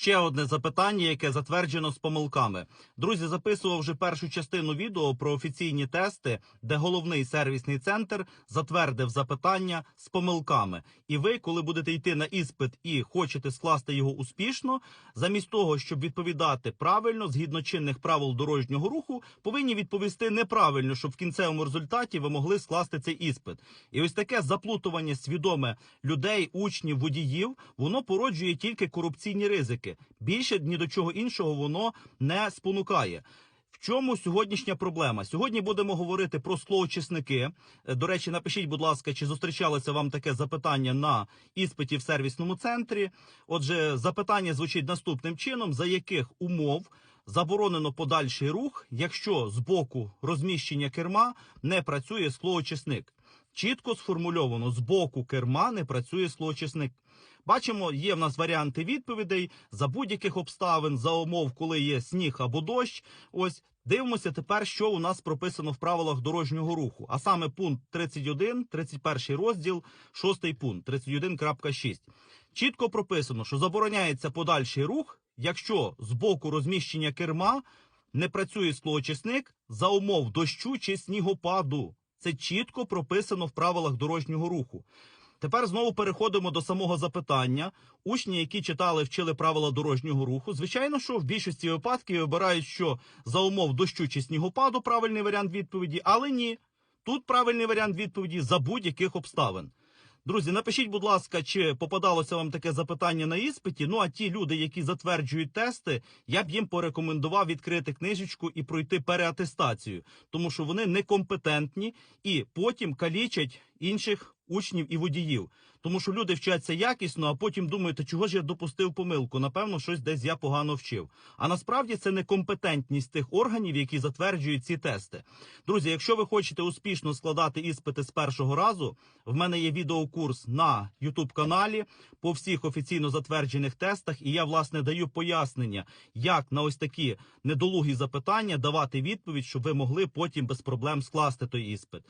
Ще одне запитання, яке затверджено з помилками. Друзі, записував вже першу частину відео про офіційні тести, де головний сервісний центр затвердив запитання з помилками. І ви, коли будете йти на іспит і хочете скласти його успішно, замість того, щоб відповідати правильно згідно чинних правил дорожнього руху, повинні відповісти неправильно, щоб в кінцевому результаті ви могли скласти цей іспит. І ось таке заплутування свідоме людей, учнів, водіїв, воно породжує тільки корупційні ризики. Більше ні до чого іншого воно не спонукає. В чому сьогоднішня проблема? Сьогодні будемо говорити про склоочисники. Е, До речі, напишіть, будь ласка, чи зустрічалося вам таке запитання на іспиті в сервісному центрі? Отже, запитання звучить наступним чином: за яких умов заборонено подальший рух, якщо з боку розміщення керма не працює склоочисник? Чітко сформульовано з боку керма не працює склоочисник. Бачимо, є в нас варіанти відповідей за будь-яких обставин, за умов, коли є сніг або дощ. Ось дивимося тепер, що у нас прописано в правилах дорожнього руху. А саме пункт 31, 31 розділ, 6 пункт 31.6. Чітко прописано, що забороняється подальший рух, якщо з боку розміщення керма не працює склоочисник за умов дощу чи снігопаду. Це чітко прописано в правилах дорожнього руху. Тепер знову переходимо до самого запитання. Учні, які читали, вчили правила дорожнього руху, звичайно, що в більшості випадків обирають, що за умов дощу чи снігопаду правильний варіант відповіді, але ні. Тут правильний варіант відповіді за будь-яких обставин. Друзі, напишіть, будь ласка, чи попадалося вам таке запитання на іспиті. Ну а ті люди, які затверджують тести, я б їм порекомендував відкрити книжечку і пройти переатестацію, тому що вони некомпетентні і потім калічать інших учнів і водіїв. Тому що люди вчаться якісно, а потім думають, «Та чого ж я допустив помилку? Напевно, щось десь я погано вчив. А насправді це некомпетентність тих органів, які затверджують ці тести. Друзі, якщо ви хочете успішно складати іспити з першого разу, в мене є відеокурс на youtube каналі по всіх офіційно затверджених тестах, і я власне даю пояснення, як на ось такі недолугі запитання давати відповідь, щоб ви могли потім без проблем скласти той іспит.